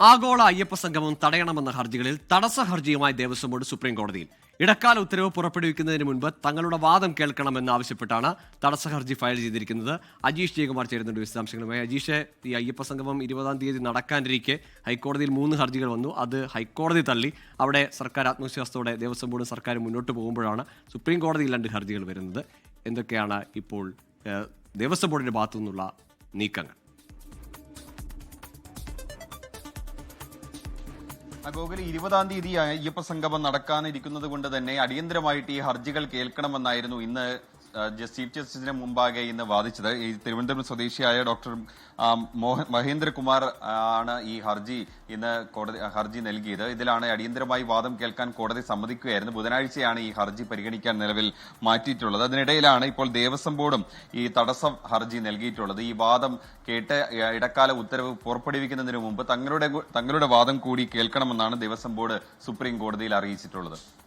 ആഗോള അയ്യപ്പ സംഗമം തടയണമെന്ന ഹർജികളിൽ തടസ്സ ഹർജിയുമായി ദേവസ്വം ബോർഡ് സുപ്രീം കോടതിയിൽ. ഇടക്കാല ഉത്തരവ് പുറപ്പെടുവിക്കുന്നതിന് മുൻപ് തങ്ങളുടെ വാദം കേൾക്കണമെന്ന് ആവശ്യപ്പെട്ടാണ് തടസ്സ ഹർജി ഫയൽ ചെയ്തിരിക്കുന്നത്. അജീഷ് ജയകുമാർ ചേരുന്നുണ്ട് വിശദാംശങ്ങളുമായി. അജീഷ് ഈ അയ്യപ്പ സംഗമം ഇരുപതാം തീയതി നടക്കാനിരിക്കെ ഹൈക്കോടതിയിൽ മൂന്ന് ഹർജികൾ വന്നു. അത് ഹൈക്കോടതി തള്ളി. അവിടെ സർക്കാർ ആത്മവിശ്വാസത്തോടെ ദേവസ്വം ബോർഡ് സർക്കാരും മുന്നോട്ട് പോകുമ്പോഴാണ് സുപ്രീം കോടതിയിൽ രണ്ട് ഹർജികൾ വരുന്നത്. എന്തൊക്കെയാണ് ഇപ്പോൾ ദേവസ്വം ബോർഡിന്റെ ഭാഗത്തു നിന്നുള്ള നീക്കങ്ങൾ? ഗോകുൽ ഇരുപതാം തീയതി അയ്യപ്പ സംഗമം നടക്കാനിരിക്കുന്നത് കൊണ്ട് തന്നെ അടിയന്തരമായിട്ട് ഈ ഹർജികൾ കേൾക്കണമെന്നായിരുന്നു ഇന്ന് ചീഫ് ജസ്റ്റിസിന് മുമ്പാകെ ഇന്ന് വാദിച്ചത് ഈ തിരുവനന്തപുരം സ്വദേശിയായ ഡോക്ടർ മോഹൻ മഹേന്ദ്രകുമാർ ആണ് ഈ ഹർജി ഇന്ന് കോടതി ഹർജി നൽകിയത്. ഇതിലാണ് അടിയന്തരമായി വാദം കേൾക്കാൻ കോടതി സമ്മതിക്കുകയായിരുന്നു. ബുധനാഴ്ചയാണ് ഈ ഹർജി പരിഗണിക്കാൻ നിലവിൽ മാറ്റിയിട്ടുള്ളത്. അതിനിടയിലാണ് ഇപ്പോൾ ദേവസ്വം ബോർഡും ഈ തടസ്സം ഹർജി നൽകിയിട്ടുള്ളത്. ഈ വാദം കേട്ട് ഇടക്കാല ഉത്തരവ് പുറപ്പെടുവിക്കുന്നതിന് മുമ്പ് തങ്ങളുടെ തങ്ങളുടെ വാദം കൂടി കേൾക്കണമെന്നാണ് ദേവസ്വം ബോർഡ് സുപ്രീം കോടതിയിൽ അറിയിച്ചിട്ടുള്ളത്.